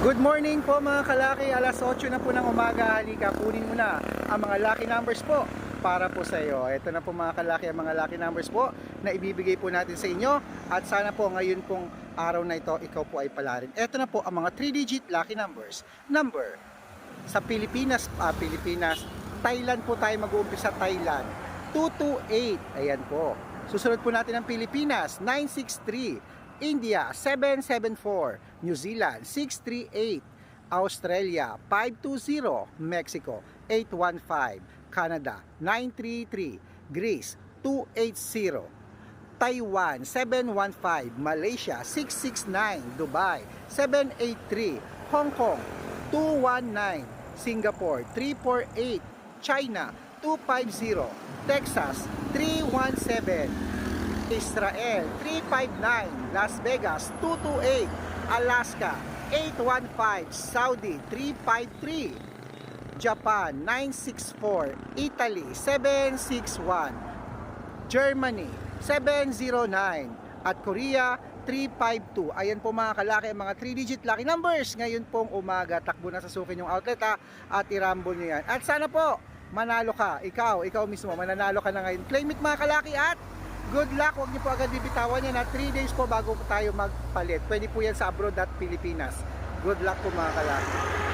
Good morning po mga kalaki, alas 8 na po ng umaga, halika, kunin mo na ang mga lucky numbers po para po sa iyo. Ito na po mga kalaki, ang mga lucky numbers po na ibibigay po natin sa inyo at sana po ngayon pong araw na ito, ikaw po ay pala rin. Ito na po ang mga 3-digit lucky numbers. Number, sa Pilipinas, ah, Pilipinas, Thailand po tayo mag-uumpisa Thailand. 228, ayan po. Susunod po natin ang Pilipinas, 963. India, 774. New Zealand, 638. Australia, 520. Mexico, 815. Canada, 933. Greece, 280. Taiwan 715, Malaysia 669, Dubai 783, Hong Kong 219, Singapore 348, China 250, Texas 317, Israel 359, Las Vegas 228, Alaska 815, Saudi 353, Japan 964, Italy 761, Germany 709 at Korea 352. Ayan po mga kalaki mga 3-digit lucky numbers. Ngayon pong umaga, takbo na sa sukin yung outlet ha, at i-rumble nyo yan. At sana po, manalo ka. Ikaw, ikaw mismo, mananalo ka na ngayon. Claim it mga kalaki at good luck. Huwag niyo po agad bibitawan yan na 3 days po bago po tayo magpalit. Pwede po yan sa abroad at Pilipinas. Good luck po mga kalaki.